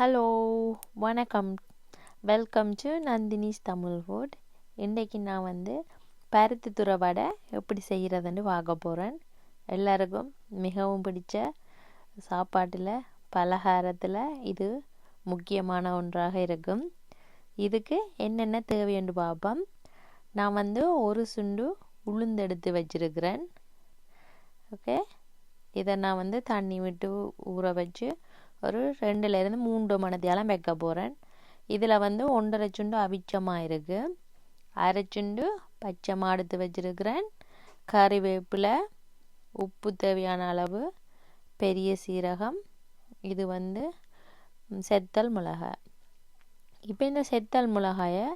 Hello வணக்கம். Welcome to Nandini's Tamil food இன்றைக்கி நான் வந்து பருத்தி துறை வடை எப்படி செய்கிறதுன்னு பார்க்க போகிறேன் எல்லாருக்கும் மிகவும் பிடிச்ச சாப்பாட்டில் பலகாரத்தில் இது முக்கியமான ஒன்றாக இருக்கும். இதுக்கு என்னென்ன தேவைன்னு பார்ப்போம். நான் வந்து ஒரு சுண்டு உளுந்தெடுத்து வச்சிருக்கிறேன். ஓகே இதை நான் வந்து தண்ணி விட்டு ஊற வச்சு ஒரு ரெண்டுலேருந்து மூன்று மணத்தியாலம் வைக்க போகிறேன் இதில் வந்து ஒன்றரை சுண்டு அவிச்சமாக இருக்குது அரை சுண்டு பச்சை மாடுத்து வச்சிருக்கிறேன். கறிவேப்பிலை உப்பு தேவையான அளவு பெரிய சீரகம் இது வந்து செத்தல் மிளகாய். இப்போ இந்த செத்தல் மிளகாயை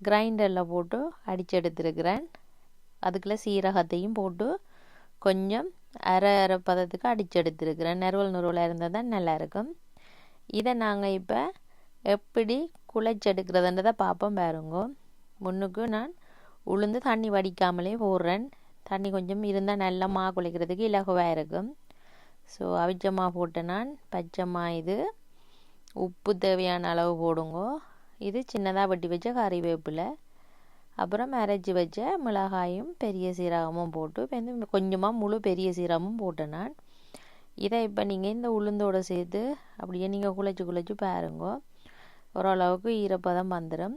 கிரைண்டரில் போட்டு அடித்து எடுத்துருக்கிறேன். அதுக்குள்ளே சீரகத்தையும் போட்டு கொஞ்சம் அரை அரை பதத்துக்கு அடித்து எடுத்துருக்கிறேன். நெருவல் நுருவலாக இருந்தால் தான் நல்லாயிருக்கும். இதை நாங்கள் இப்போ எப்படி குழைச்செடுக்கிறதுன்றதை பார்ப்போம் பாருங்க. முன்னுக்கு நான் உளுந்து தண்ணி வடிக்காமலே போடுறேன். தண்ணி கொஞ்சம் இருந்தால் நல்லா மா குளிக்கிறதுக்கு இலகுவாக இருக்கும். ஸோ அவிச்சமா போட்டு நான் பச்சைமா இது உப்பு தேவையான அளவு போடுங்க. இது சின்னதாக வெட்டி வச்ச கறிவேப்பிலை. அப்புறம் அரைச்சி வச்ச மிளகாயும் பெரிய சீரகமும் போட்டு வந்து கொஞ்சமாக முழு பெரிய சீரகமும் போட்டேன் நான். இதை இப்போ நீங்கள் இந்த உளுந்தோடு சேர்த்து அப்படியே நீங்கள் குழைச்சி குழைச்சி பாருங்க. ஓரளவுக்கு ஈரப்பதம் வந்துடும்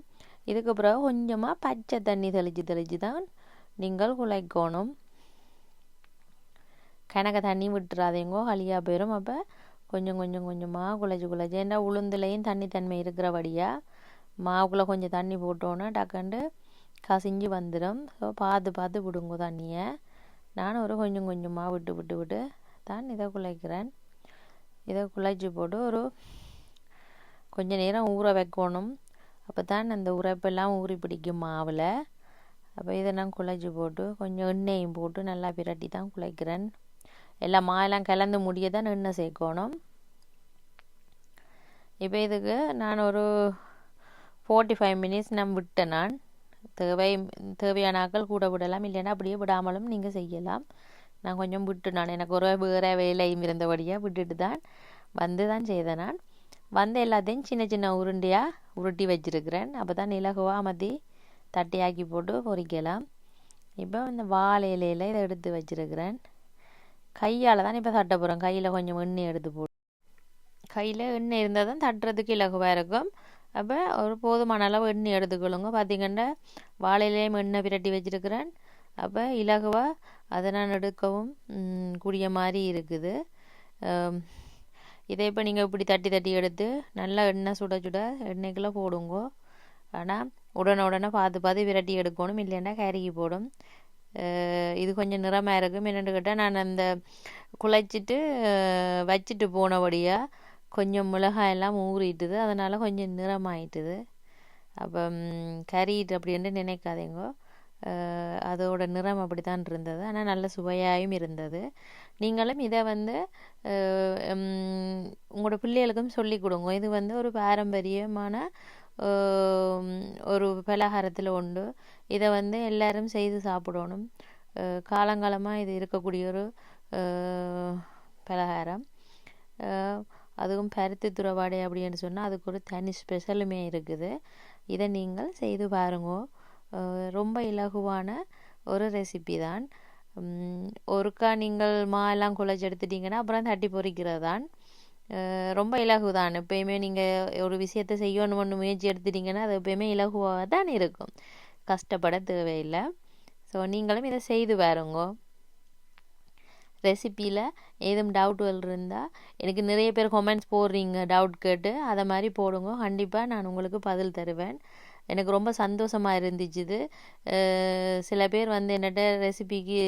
இதுக்கு பிறகு கொஞ்சமாக பச்சை தண்ணி தெளித்து தெளித்து தான் நீங்கள் குழைக்கணும். கணக்க தண்ணி விட்டுறாதீங்கோ ஹலியாக போயிடும் அப்போ கொஞ்சம் கொஞ்சம் கொஞ்சமாக குழைச்சி குழைச்சி ஏன்னா உளுந்துலேயும் தண்ணி தன்மை இருக்கிறபடியாக மாவுக்குள்ளே கொஞ்சம் தண்ணி போட்டோன்னா டக்குண்டு கசிஞ்சு வந்துடும் ஸோ பார்த்து பார்த்து விடுங்க தண்ணியை. நான் ஒரு கொஞ்சம் கொஞ்சமாக விட்டு விட்டு விட்டு தான் இதை குழைக்கிறேன். இதை குழைச்சி போட்டு ஒரு கொஞ்ச நேரம் ஊற வைக்கணும். அப்போ தான் அந்த உரைப்பெல்லாம் ஊறி பிடிக்கும் மாவில். அப்போ இதெல்லாம் குழைச்சி போட்டு கொஞ்சம் எண்ணெயும் போட்டு நல்லா பிரட்டி தான் குழைக்கிறேன். எல்லாம் மாவெல்லாம் கலந்து முடிய தான் எண்ணெய் சேர்க்கணும். இப்போ இதுக்கு நான் ஒரு ஃபோர்ட்டி ஃபைவ் மினிட்ஸ் நான் விட்டேன் நான். தேவை தேவையானாக்கள் கூட விடலாம். இல்லைன்னா அப்படியே விடாமலும் நீங்கள் செய்யலாம். நான் கொஞ்சம் விட்டு நான் எனக்கு ஒரு வேறு வேலையும் இருந்தபடியாக விட்டுட்டு தான் வந்து தான் செய்தேன் நான். வந்து எல்லாத்தையும் சின்ன சின்ன உருண்டையாக உருட்டி வச்சுருக்கிறேன். அப்போ தான் இலகுவாக மதி தட்டியாக்கி போட்டு பொறிக்கலாம். இப்போ இந்த வாழை இலையில் இதை எடுத்து வச்சுருக்கிறேன். கையால் தான் இப்போ தட்ட போகிறேன் கையில் கொஞ்சம் எண்ணெய் எடுத்து போட்டு. கையில் எண்ணெய் இருந்தால் தான் தட்டுறதுக்கு இலகுவாக இருக்கும். அப்போ ஒரு போதுமான அளவு எண்ணெய் எடுத்துக்கொள்ளுங்க. பார்த்திங்கன்னா வாழையிலேயும் எண்ணெய் பிரட்டி வச்சுருக்கிறேன். அப்போ இலகுவாக அதை நான் எடுக்கவும் கூடிய மாதிரி இருக்குது. இதை இப்போ நீங்கள் இப்படி தட்டி தட்டி எடுத்து நல்லா எண்ணெய் சுட சுட எண்ணெய்க்குள்ளே போடுங்க. ஆனால் உடனே உடனே பார்த்து பார்த்து விரட்டி எடுக்கணும். இல்லைன்னா கருகி போடும். இது கொஞ்சம் நிறமாக இருக்கும். என்னென்னு கேட்டால் நான் அந்த குழைச்சிட்டு வச்சுட்டு போனபடியாக கொஞ்சம் மிளகாயெல்லாம் ஊறிட்டுது. அதனால் கொஞ்சம் நிறமாயிட்டுது. அப்போ கறிட்டு அப்படின்ட்டு நினைக்காதீங்க. அதோட நிறம் அப்படி தான் இருந்தது. ஆனால் நல்ல சுவையாகவும் இருந்தது. நீங்களும் இதை வந்து உங்களோட பிள்ளைகளுக்கும் சொல்லி கொடுங்க. இது வந்து ஒரு பாரம்பரியமான ஒரு பலகாரத்தில் உண்டு. இதை வந்து எல்லாரும் செய்து சாப்பிடணும். காலங்காலமாக இது இருக்கக்கூடிய ஒரு பலகாரம். அதுவும் பருத்தி துறவாடை அப்படின்னு சொன்னால் அதுக்கு ஒரு தனி ஸ்பெஷலுமே இருக்குது. இதை நீங்கள் செய்து பாருங்க. ரொம்ப இலகுவான ஒரு ரெசிபி தான். ஒருக்கா நீங்கள் மா எல்லாம் குழச்சி எடுத்துட்டிங்கன்னா அப்புறம் தட்டி பொறிக்கிறது தான். ரொம்ப இலகு தான். எப்பயுமே நீங்கள் ஒரு விஷயத்தை ஒன்று முயற்சி எடுத்துட்டிங்கன்னா அது எப்பயுமே இலகுவாக தான் இருக்கும். கஷ்டப்பட தேவையில்லை. ஸோ நீங்களும் இதை செய்து பாருங்க. ரெசிப்பியில் ஏதும் டவுட்டுகள் இருந்தால் எனக்கு நிறைய பேர் கொமெண்ட்ஸ் போடுறீங்க டவுட் கேட்டு அதை மாதிரி போடுங்க. கண்டிப்பாக நான் உங்களுக்கு பதில் தருவேன். எனக்கு ரொம்ப சந்தோஷமாக இருந்துச்சுது சில பேர் வந்து என்னட்ட ரெசிபிக்கு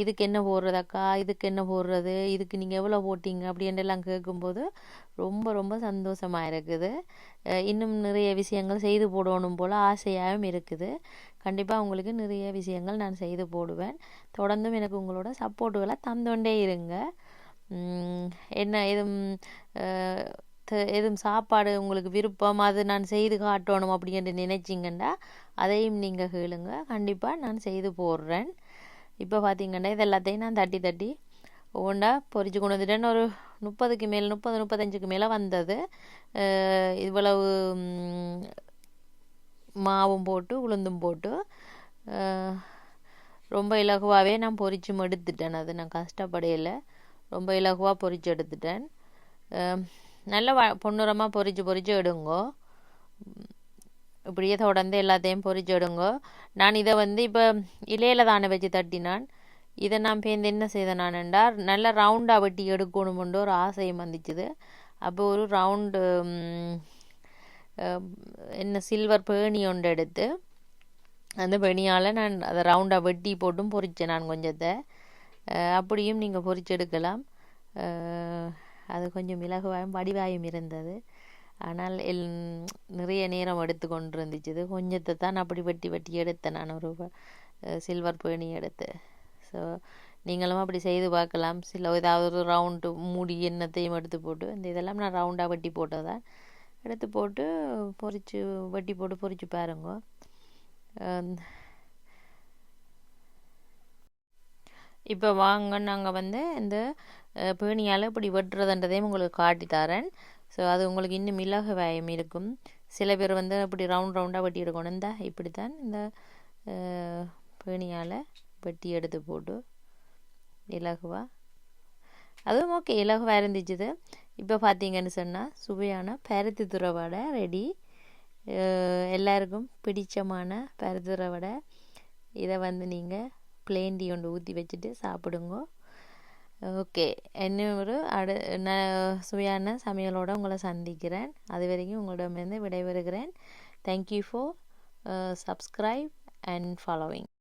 இதுக்கு என்ன போடுறதாக்கா இதுக்கு என்ன போடுறது இதுக்கு நீங்கள் எவ்வளோ போட்டிங்க அப்படின்ட்டுலாம் கேட்கும்போது ரொம்ப ரொம்ப சந்தோஷமாக இருக்குது. இன்னும் நிறைய விஷயங்கள் செய்து போடணும் போல் ஆசையாகவும் இருக்குது. கண்டிப்பாக உங்களுக்கு நிறைய விஷயங்கள் நான் செய்து போடுவேன். தொடர்ந்தும் எனக்கு உங்களோட சப்போர்ட்டுகளை தந்தோண்டே இருங்க. என்ன எதுவும் எதுவும் சாப்பாடு உங்களுக்கு விருப்பம் அது நான் செய்து காட்டணும் அப்படின்னு நினைச்சிங்கன்னா அதையும் நீங்கள் கேளுங்க. கண்டிப்பாக நான் செய்து போடுறேன். இப்போ பார்த்தீங்கன்னா இது எல்லாத்தையும் நான் தட்டி தட்டி ஒவ்வொன்றா பொரிச்சு கொண்டு வந்துட்டேன்னு ஒரு முப்பதுக்கு மேல் முப்பது முப்பத்தஞ்சுக்கு மேலே வந்தது. இவ்வளவு மாவும் போட்டு உளுந்தும் போட்டு ரொம்ப இலகுவாகவே நான் பொறிச்சு எடுத்துட்டேன். அது நான் கஷ்டப்படையில். ரொம்ப இலகுவாக பொறிச்சு எடுத்துட்டேன். நல்லா வ பொன்னிறமாக பொரிச்சு எடுங்கோ. இப்படியே தொடர்ந்து எல்லாத்தையும் பொறிச்சு எடுங்கோ. நான் இதை வந்து இப்போ இலையில தானே வச்சு தட்டினான். இதை நான் பேந்து என்ன செய்தேன் நான் என்றால் நல்லா ரவுண்டாக வெட்டி எடுக்கணுமென்று ஒரு ஆசையும் வந்துச்சுது. அப்போ ஒரு ரவுண்டு என்ன சில்வர் பேணி ஒன்று எடுத்து அந்த பெணியால் நான் அதை ரவுண்டாக வெட்டி போட்டும் பொரித்தேன் நான் கொஞ்சத்தை. அப்படியும் நீங்கள் பொறிச்செடுக்கலாம் எடுக்கலாம். அது கொஞ்சம் இலகுவாயும் வடிவாயும் இருந்தது. ஆனால் எல் நிறைய நேரம் எடுத்து கொண்டு இருந்துச்சு கொஞ்சத்தை தான் அப்படி வெட்டி வெட்டி எடுத்தேன் நான். ஒரு சில்வர் பேணி எடுத்து. ஸோ நீங்களும் அப்படி செய்து பார்க்கலாம். சில ஏதாவது ஒரு ரவுண்டு மூடி எண்ணத்தையும் எடுத்து போட்டு இந்த இதெல்லாம் நான் ரவுண்டாக வெட்டி போட்டதான் எடுத்து போட்டு பொரிச்சு வெட்டி போட்டு பொரிச்சு பாருங்க. இப்போ வாங்க நாங்கள் வந்து இந்த பேணியால் இப்படி வெட்டுறதுன்றதையும் உங்களுக்கு காட்டி தரேன். ஸோ அது உங்களுக்கு இன்னும் மிளகு வேயம் இருக்கும். சில பேர் வந்து இப்படி ரவுண்ட் ரவுண்டாக வெட்டி எடுக்கணும். இந்த இப்படி தான் இந்த பேணியால் வெட்டி எடுத்து போட்டு இலகுவாக அதுவும் ஓகே இலகுவாக இருந்துச்சுது. இப்போ பார்த்தீங்கன்னு சொன்னால் சுவையான பருத்தி துறவடை ரெடி எல்லாருக்கும் பிடிச்சமான பருத்தி துறவடை இதை வந்து நீங்கள் பிளேண்டி ஒன்று ஊற்றி வச்சுட்டு சாப்பிடுங்க. ஓகே. இன்னும் ஒரு அடு ந- சுவையான சமையலோடு உங்களை சந்திக்கிறேன். அது வரைக்கும் உங்களிடமிருந்து விடைபெறுகிறேன். Thank you for subscribe and following